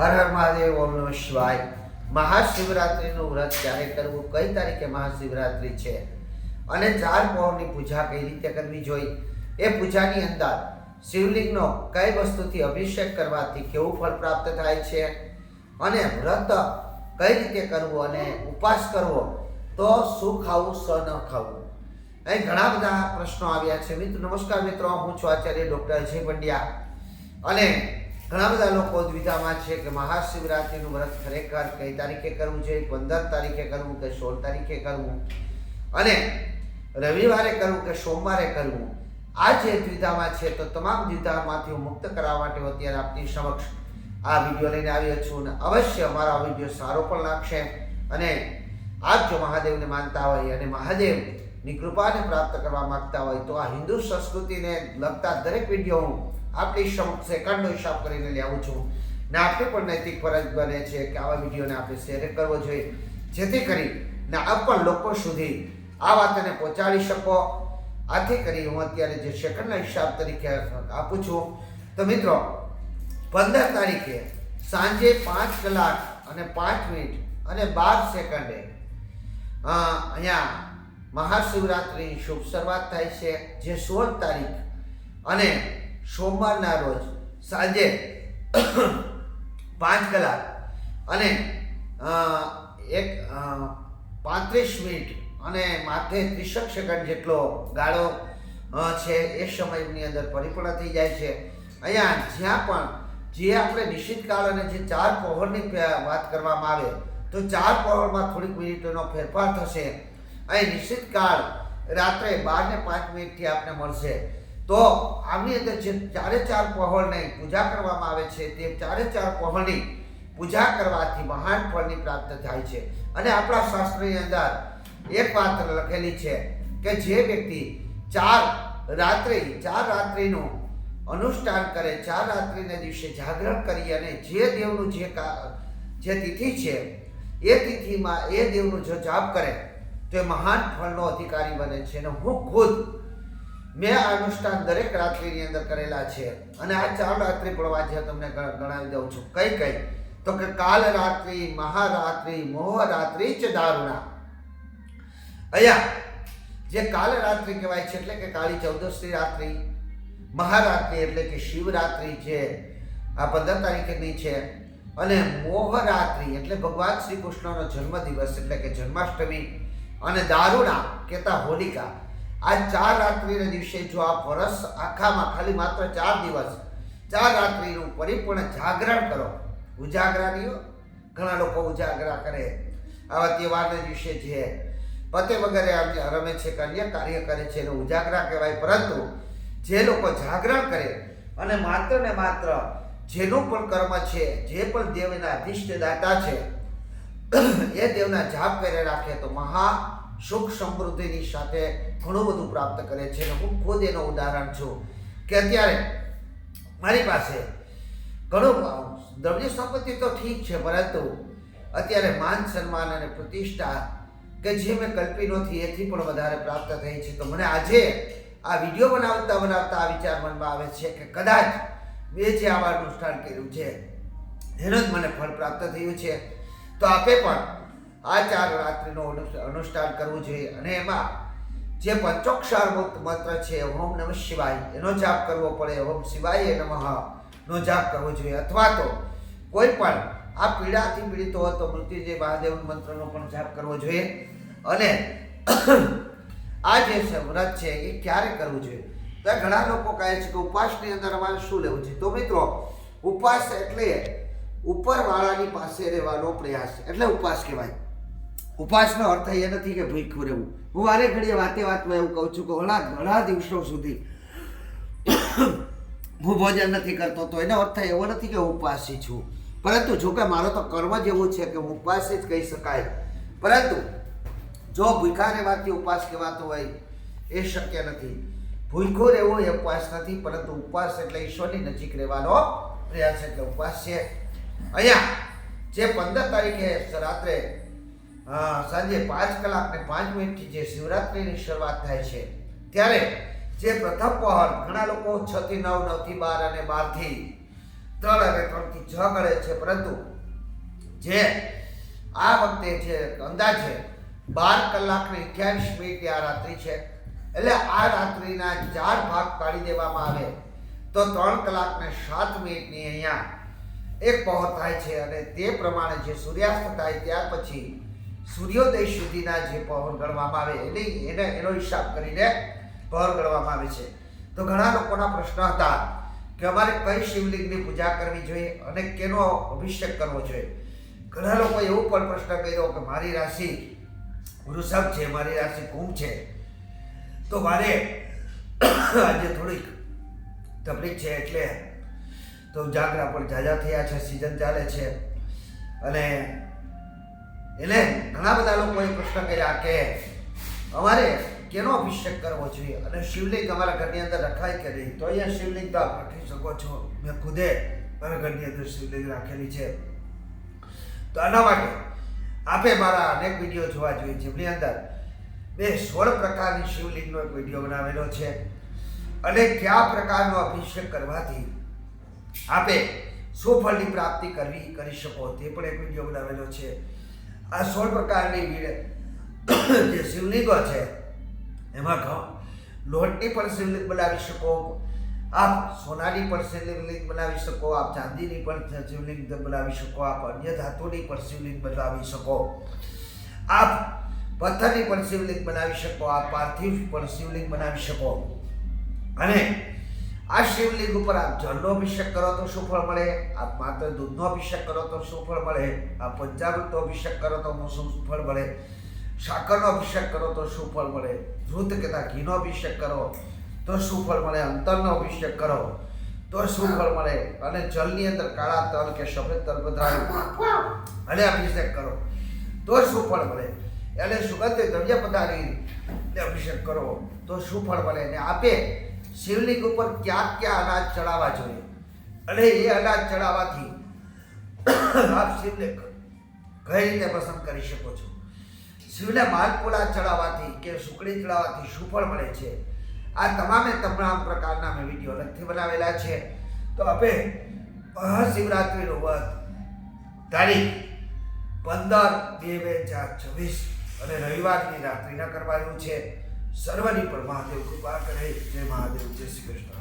હર હર મહાદેવ ઓમ નમઃ શિવાય. મહાશિવરાત્રિનું વ્રત ક્યારે કરવું, કઈ તારીખે મહાશિવરાત્રિ છે? અને ચાર પૌરની પૂજા કઈ રીતે કરવી જોઈએ એ પૂજાની અંદર શિવલિંગનો કઈ વસ્તુથી અભિષેક કરવાથી કેવું ફળ પ્રાપ્ત થાય છે? અને વ્રત કઈ રીતે કરવું અને ઉપવાસ કરવો? તો શું ખાવું, સ ન ખાવું? અહીં ઘણા બધા પ્રશ્નો આવ્યા છે. મિત્રો, નમસ્કાર મિત્રો. હું છું આચાર્ય ડૉક્ટર અજય પંડ્યા. અને ઘણા બધા લોકો દ્વિધામાં છે કે મહાશિવરાત્રિનું વ્રત ખરેખર કઈ તારીખે કરવું છે, પંદર તારીખે કરવું કે સોળ તારીખે કરવું? અને રવિવારે કરવું કે સોમવારે કરવું? આ જે દ્વિધામાં છે તો તમામ દ્વિધામાંથી મુક્ત કરવા માટે અત્યારે આપની સમક્ષ આ વીડિયો લઈને આવ્યો છું અને અવશ્ય અમારો વીડિયો સારો પણ લાગશે અને આપ જો મહાદેવને માનતા હોય અને મહાદેવની કૃપાને પ્રાપ્ત કરવા માગતા હોય તો આ હિન્દુ સંસ્કૃતિને લગતા દરેક વીડિયો હું આપણી સેકન્ડનો હિસાબ કરીને લઈ આવું છું. ને આપણે પણ નૈતિક ફરજ બને છે કે આવા વિડીયોને આપણે શેર કરવો જોઈએ. જેથી કરી ને આપ પણ લોકો સુધી આ વાતને પહોંચાડી શકો. આથી કરી હું અત્યારે જે સેકન્ડના હિસાબ તરીકે આપું છું. તો મિત્રો, પંદર તારીખે સાંજે પાંચ કલાક અને પાંચ મિનિટ અને બાર સેકન્ડે અહીંયા મહાશિવરાત્રિની શુભ શરૂઆત થાય છે, જે સોળ તારીખ અને સોમવારના રોજ સાંજે પાંચ કલાક અને એક પાંત્રીસ મિનિટ અને માથે ત્રીસક સેકન્ડ જેટલો ગાળો છે એ સમયની અંદર પરિપૂર્ણ થઈ જાય છે. અહીંયા જ્યાં પણ જે આપણે નિશ્ચિત કાળ અને જે ચાર પહોળની વાત કરવામાં આવે, તો ચાર પહોળમાં થોડીક મિનિટોનો ફેરફાર થશે. અહીં નિશ્ચિત કાળ રાત્રે બાર ને પાંચ મિનિટથી આપને મળશે. તો આમની અંદર જે ચારે ચાર પહોળની પૂજા કરવામાં આવે છે, તે ચારે ચાર પહોળની પૂજા કરવાથી મહાન ફળની પ્રાપ્ત થાય છે. અને આપણા શાસ્ત્રની અંદર એક વાત લખેલી છે કે જે વ્યક્તિ ચાર રાત્રિ, ચાર રાત્રિનું અનુષ્ઠાન કરે, ચાર રાત્રિના દિવસે જાગરણ કરી અને જે દેવનું જે જે તિથિ છે, એ તિથિમાં એ દેવનું જો જાપ કરે, તો એ મહાન ફળનો અધિકારી બને છે. અને હું ખુદ મેં આ અનુષ્ઠાન દરેક રાત્રિની અંદર કરેલા છે. અને આ ચાર રાત્રિ પણ વાંચ્યા તમને ગણાવી દઉં છું. કઈ કઈ? તો કે કાલ રાત્રિ, મહારાત્રિ, મોહરાત્રિ ચ દારુણા અહીંયા, જે કાલ રાત્રિ કહેવાય છે એટલે કે કાળી ચૌદશની રાત્રિ, મહારાત્રિ એટલે કે શિવરાત્રિ જે આ પંદર તારીખની છે. અને મોહરાત્રિ એટલે ભગવાન શ્રી કૃષ્ણનો જન્મદિવસ એટલે કે જન્માષ્ટમી. અને દારૂણા કહેતા હોલિકા આ ચાર રાત્રિના દિવસે જો આ વર્ષ આખામાં ખાલી માત્ર ચાર દિવસ, ચાર રાત્રિનું પરિપૂર્ણ જાગરણ કરો. ઉજાગરા નહીં ઘણા લોકો ઉજાગરા કરે. આવા તહેવારના દિવસે જે પતે વગેરે રમે છે અન્ય કાર્ય કરે છે, એને ઉજાગરા કહેવાય. પરંતુ જે લોકો જાગરણ કરે, અને માત્ર ને માત્ર જેનું પણ કર્મ છે, જે પણ દેવના અધિષ્ઠ દાતા છે, એ દેવના જાપ કરી રાખે તો મહા સુખ સમૃદ્ધિની સાથે ઘણું બધું પ્રાપ્ત કરે છે અને હું ખુદ એનો ઉદાહરણ છું કે અત્યારે મારી પાસે ઘણું દ્રવ્ય સંપત્તિ તો ઠીક છે, પરંતુ અત્યારે માન સન્માન અને પ્રતિષ્ઠા કે જે મેં કલ્પી નથી એથી પણ વધારે પ્રાપ્ત થઈ છે. તો મને આજે આ વીડિયો બનાવતા બનાવતા આ વિચાર મનમાં આવે છે કે કદાચ મેં જે આવા અનુષ્ઠાન કર્યું છે, એનો જ મને ફળ પ્રાપ્ત થયું છે. તો આપે પણ આ ચાર રાત્રિનું અનુષ્ઠાન કરવું જોઈએ. અને એમાં જે પંચોક્ષાર મુક્ત મંત્ર છે, ઓમ નમઃ શિવાય, એનો જાપ કરવો પડે. ઓમ શિવાય નમઃ, નો જાપ કરવો જોઈએ. અથવા તો કોઈ પણ, આ પીડાથી પીડિત હોય તો મૃત્યુજય મહાદેવ મંત્રનો પણ જાપ કરવો જોઈએ. અને આ જે વ્રત છે, એ ક્યારે કરવું જોઈએ? તો ઘણા લોકો કહે છે કે ઉપવાસની અંદર અમારે શું લેવું છે તો મિત્રો, ઉપવાસ એટલે ઉપરવાળાની પાસે રહેવાનો પ્રયાસ. એટલે ઉપવાસ કહેવાય. ઉપવાસનો અર્થ એ નથી કે ભૂખ્યું રહેવું. હું વારે ઘડીએ વાતે વાતમાં એવું કહું છું કે ઘણા ઘણા દિવસો સુધી હું ભોજન નથી કરતો, તો એનો અર્થ એવો નથી કે હું ઉપવાસી છું. પરંતુ જો કે મારો તો કર્મ જ એવું છે કે હું ઉપવાસી જ કહી શકાય. પરંતુ જો ભૂખા રહેવાથી ઉપવાસ કહેવાતો હોય, એ શક્ય નથી. ભૂખો રહેવો એ ઉપવાસ નથી, પરંતુ ઉપવાસ એટલે ઈશ્વરની નજીક રહેવાનો પ્રયાસ એટલે ઉપવાસ છે. અહીંયા જે પંદર તારીખે રાત્રે સાંજે પાંચ કલાક ને પાંચ મિનિટથી જે શિવરાત્રિની શરૂઆત થાય છે, ત્યારે જે પ્રથમ પહોર ઘણા લોકો છ થી નવ નવથી બાર અને બારથી ત્રણ અને ત્રણથી છ ગણે છે, પરંતુ જે આ વખતે છે અંદાજે બાર કલાકને અઠ્યાવીસ મિનિટ આ રાત્રિ છે, એટલે આ રાત્રિના ચાર ભાગ પાડી દેવામાં આવે, તો ત્રણ કલાક ને સાત મિનિટની અહીંયા એક પહોર થાય છે, અને તે પ્રમાણે જે સૂર્યાસ્ત થાય ત્યાર પછી સૂર્યોદય સુધીના જે પહોર ગણવામાં આવે એને એને એનો હિસાબ કરીને પહોર ગણવામાં આવે છે. તો ઘણા લોકોના પ્રશ્ન હતા કે અમારે કઈ શિવલિંગની પૂજા કરવી જોઈએ અને કેનો અભિષેક કરવો જોઈએ. ઘણા લોકો એવું પણ પ્રશ્ન કર્યો કે મારી રાશિ વૃષભ છે, મારી રાશિ કુંભ છે. તો મારે આજે થોડીક તકલીફ છે એટલે તો જાગરા પણ ઝાઝા થયા છે, સિઝન ચાલે છે. અને એટલે ઘણા બધા લોકોએ પ્રશ્ન કર્યા કે અમારે કેનો અભિષેક કરવો જોઈએ? અને શિવલિંગ અમારા ઘરની અંદર રખાય કે નહીં? તો અહીંયા શિવલિંગ તો આપ રાખી શકો છો. મેં ખુદે મારા ઘરની અંદર શિવલિંગ રાખેલી છે. તો આના માટે આપે મારા અનેક વીડિયો જોવા જોઈએ. જેમની અંદર બે સોળ પ્રકારની શિવલિંગનો એક વીડિયો બનાવેલો છે. અને કયા પ્રકારનો અભિષેક કરવાથી આપે શું ફળની પ્રાપ્તિ કરવી, કરી શકો તે પણ એક વીડિયો બનાવેલો છે. આ સોળ પ્રકારની વીડ- જે શિવલિંગો છે, એમાં ઘઉં, લોટની પણ શિવલિંગ બનાવી શકો આપ સોનાની પણ શિવલિંગ બનાવી શકો આપ ચાંદીની પણ શિવલિંગ બનાવી શકો આપ અન્ય ધાતુની પણ શિવલિંગ બનાવી શકો આપ પથ્થરની પણ શિવલિંગ બનાવી શકો આપ પાર્થિવ પણ શિવલિંગ બનાવી શકો. અને આ શિવલિંગ ઉપર આપ જળનો અભિષેક કરો તો શું ફળ મળે? આપ માત્ર દૂધનો અભિષેક કરો તો શું ફળ મળે? આપ પંચામૃતનો અભિષેક કરો તો શું ફળ મળે? સાકરનો અભિષેક કરો તો શું ફળ મળે? ધૃત કહેતા ઘીનો અભિષેક કરો તો શું ફળ મળે? અંતરનો અભિષેક કરો તો શું ફળ મળે? અને જળની અંદર કાળા તલ કે સફેદ તલ બધા અને અભિષેક કરો તો શું ફળ મળે? એટલે સુગંધિત દ્રવ્ય પદાર્થની અભિષેક કરો તો શું ફળ મળે? ને આપે શિવલિંગ ઉપર ક્યાં ક્યાં અનાજ ચડાવવા જોઈએ? અને એ અનાજ ચડાવવાથી આપ શિવલિંગ કઈ રીતે પસંદ કરી શકો છો? શિવને માલપુડા ચડાવવાથી કે સુકડી ચડાવવાથી શું ફળ મળે છે? આ તમામે તમામ પ્રકારના મેં વીડિયો અલગથી બનાવેલા છે. તો આપણે મહાશિવરાત્રિનો વ્રત તારીખ પંદર બે બે હજાર છવ્વીસ અને રવિવારની રાત્રિના કરવાનું છે. સર્વની પર મહાદેવ કૃપા કરે. જય મહાદેવ જય શ્રી કૃષ્ણ.